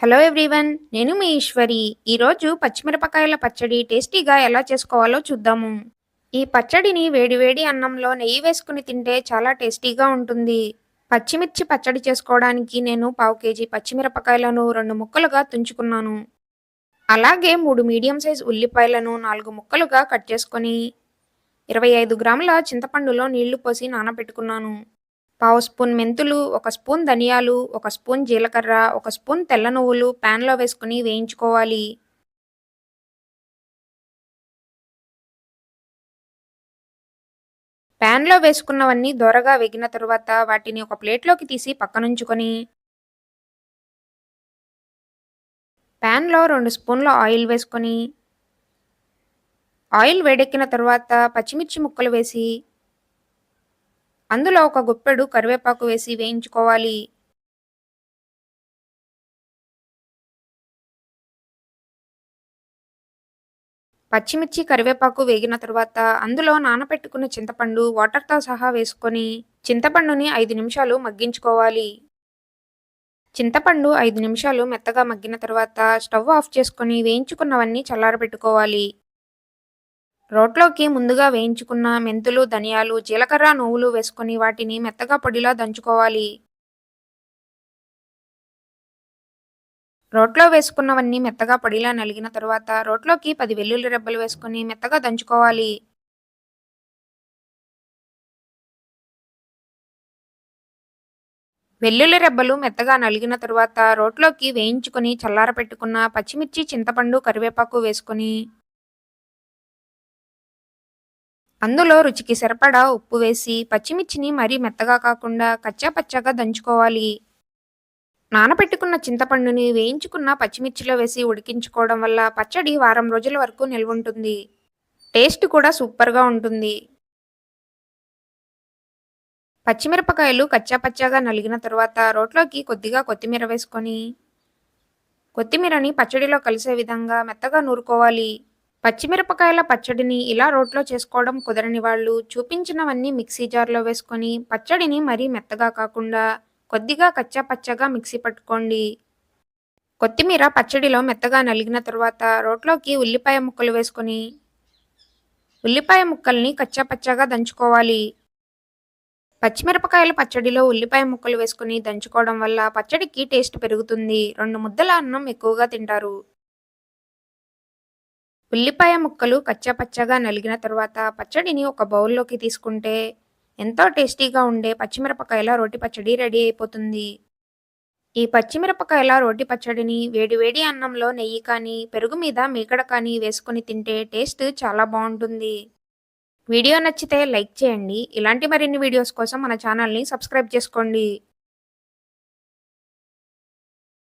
Hello everyone నేను మీ ఈశ్వరి. ఈరోజు పచ్చిమిరపకాయల పచ్చడి టేస్టీగా ఎలా చేసుకోవాలో చూద్దాము. ఈ పచ్చడిని వేడివేడి అన్నంలో నెయ్యి వేసుకుని తింటే చాలా టేస్టీగా ఉంటుంది. పచ్చిమిర్చి పచ్చడి చేసుకోవడానికి నేను పావు కేజీ పచ్చిమిరపకాయలను రెండు ముక్కలుగా తుంచుకున్నాను. అలాగే మూడు మీడియం సైజ్ ఉల్లిపాయలను నాలుగు ముక్కలుగా కట్ చేసుకొని ఇరవై ఐదు గ్రాముల చింతపండులో నీళ్ళు పోసి నానబెట్టుకున్నాను. పావు స్పూన్ మెంతులు ఒక స్పూన్ ధనియాలు ఒక స్పూన్ జీలకర్ర ఒక స్పూన్ తెల్ల నువ్వులు ప్యాన్లో వేసుకుని వేయించుకోవాలి. ప్యాన్లో వేసుకున్నవన్నీ దోరగా వేగిన తరువాత వాటిని ఒక ప్లేట్లోకి తీసి పక్కనుంచుకొని ప్యాన్లో రెండు స్పూన్ల ఆయిల్ వేసుకొని ఆయిల్ వేడెక్కిన తరువాత పచ్చిమిర్చి ముక్కలు వేసి అందులో ఒక గుప్పెడు కరివేపాకు వేసి వేయించుకోవాలి. పచ్చిమిర్చి కరివేపాకు వేగిన తరువాత అందులో నానబెట్టుకున్న చింతపండు వాటర్తో సహా వేసుకొని చింతపండుని ఐదు నిమిషాలు మగ్గించుకోవాలి. చింతపండు ఐదు నిమిషాలు మెత్తగా మగ్గిన తర్వాత స్టవ్ ఆఫ్ చేసుకొని వేయించుకున్నవన్నీ చల్లారబెట్టుకోవాలి. రోట్లోకి ముందుగా వేయించుకున్న మెంతులు ధనియాలు జీలకర్ర నువ్వులు వేసుకొని వాటిని మెత్తగా పొడిలా దంచుకోవాలి. రోట్లో వేసుకున్నవన్నీ మెత్తగా పొడిలా నలిగిన తర్వాత రోట్లోకి పది వెల్లుల్లి రెబ్బలు వేసుకొని మెత్తగా దంచుకోవాలి. వెల్లుల్లి రెబ్బలు మెత్తగా నలిగిన తరువాత రోట్లోకి వేయించుకొని చల్లారపెట్టుకున్న పచ్చిమిర్చి చింతపండు కరివేపాకు వేసుకొని అందులో రుచికి సరిపడా ఉప్పు వేసి పచ్చిమిర్చిని మరీ మెత్తగా కాకుండా కచ్చా పచ్చగా దంచుకోవాలి. నానబెట్టుకున్న చింతపండుని వేయించుకున్న పచ్చిమిర్చిలో వేసి ఉడికించుకోవడం వల్ల పచ్చడి వారం రోజుల వరకు నిల్వ ఉంటుంది. టేస్ట్ కూడా సూపర్గా ఉంటుంది. పచ్చిమిరపకాయలు కచ్చా పచ్చాగా నలిగిన తర్వాత రోట్లోకి కొద్దిగా కొత్తిమీర వేసుకొని కొత్తిమీరని పచ్చడిలో కలిసే విధంగా మెత్తగా నూరుకోవాలి. పచ్చిమిరపకాయల పచ్చడిని ఇలా రోట్లో చేసుకోవడం కుదరని వాళ్ళు చూపించినవన్నీ మిక్సీ జార్లో వేసుకొని పచ్చడిని మరీ మెత్తగా కాకుండా కొద్దిగా కచ్చా పచ్చగా మిక్సీ పట్టుకోండి. కొత్తిమీర పచ్చడిలో మెత్తగా నలిగిన తర్వాత రోట్లోకి ఉల్లిపాయ ముక్కలు వేసుకొని ఉల్లిపాయ ముక్కల్ని కచ్చా పచ్చగా దంచుకోవాలి. పచ్చిమిరపకాయల పచ్చడిలో ఉల్లిపాయ ముక్కలు వేసుకుని దంచుకోవడం వల్ల పచ్చడికి టేస్ట్ పెరుగుతుంది. రెండు ముద్దల అన్నం ఎక్కువగా తింటారు. ఉల్లిపాయ ముక్కలు కచ్చాపచ్చగా నలిగిన తర్వాత పచ్చడిని ఒక బౌల్లోకి తీసుకుంటే ఎంతో టేస్టీగా ఉండే పచ్చిమిరపకాయల రోటి పచ్చడి రెడీ అయిపోతుంది. ఈ పచ్చిమిరపకాయల రోటి పచ్చడిని వేడివేడి అన్నంలో నెయ్యి కానీ పెరుగు మీద మేకడ కానీ వేసుకొని తింటే టేస్ట్ చాలా బాగుంటుంది. వీడియో నచ్చితే లైక్ చేయండి. ఇలాంటి మరిన్ని వీడియోస్ కోసం మన ఛానల్ని సబ్స్క్రైబ్ చేసుకోండి.